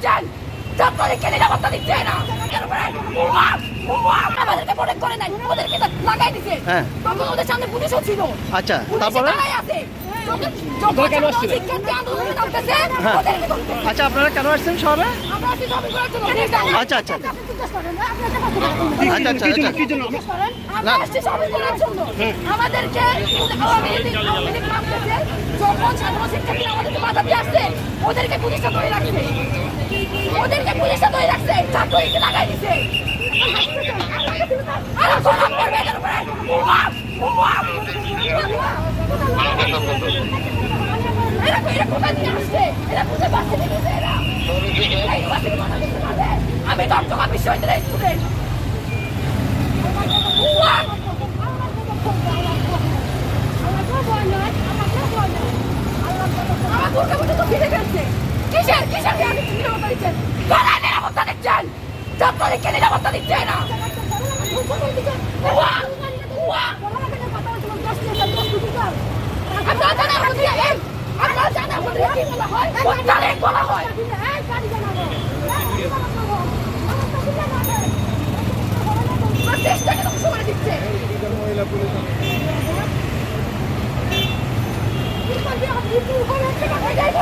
দিচ্ছেন ছাত্রলীগকে নিরাপত্তা দিচ্ছে না। আমাদেরকে প্রোটেক্ট করে নাই। ওদেরকে লাগাই দিছে। হ্যাঁ। তখন ওদের সামনে পুলিশও ছিল। আচ্ছা তারপরে? হ্যাঁ। আচ্ছা আপনারা কেন আসছেন শহরে। আচ্ছা আচ্ছা। আচ্ছা, আচ্ছা আচ্ছা। জন্য। আমাদেরকে আওয়ামী লীগ আওয়ামী লীগ নামতেছে, যখন ছাত্র শিক্ষার্থী আমাদেরকে বাধা দিয়ে আসছে, ওদেরকে পুলিশটা ধরে রাখছে। ওদেরকে পুলিশটা ধরে রাখছে। ছাত্রলীগকে লাগাই দিছে। আর গোলাম করবে এদের উপরে। এরা এরা কোথায় নিয়ে আসছে? এরা কোথায়? আমি দমদমা বিশ্ববিদ্যালয়ের স্টুডেন্ট আমার দুর্গা তো ফিরে গেছে কিসের কিসের নিরাপত্তা দিচ্ছেন কারা নিরাপত্তা দিচ্ছেন ছাত্রলীগকে নিরাপত্তা দিচ্ছে না। আপনারা আমাদের এই আপনারা জানেন আমাদের কি বলা হয় বলা হয় দেশটাকে ধ্বংস করে দিচ্ছে এটাই বলতে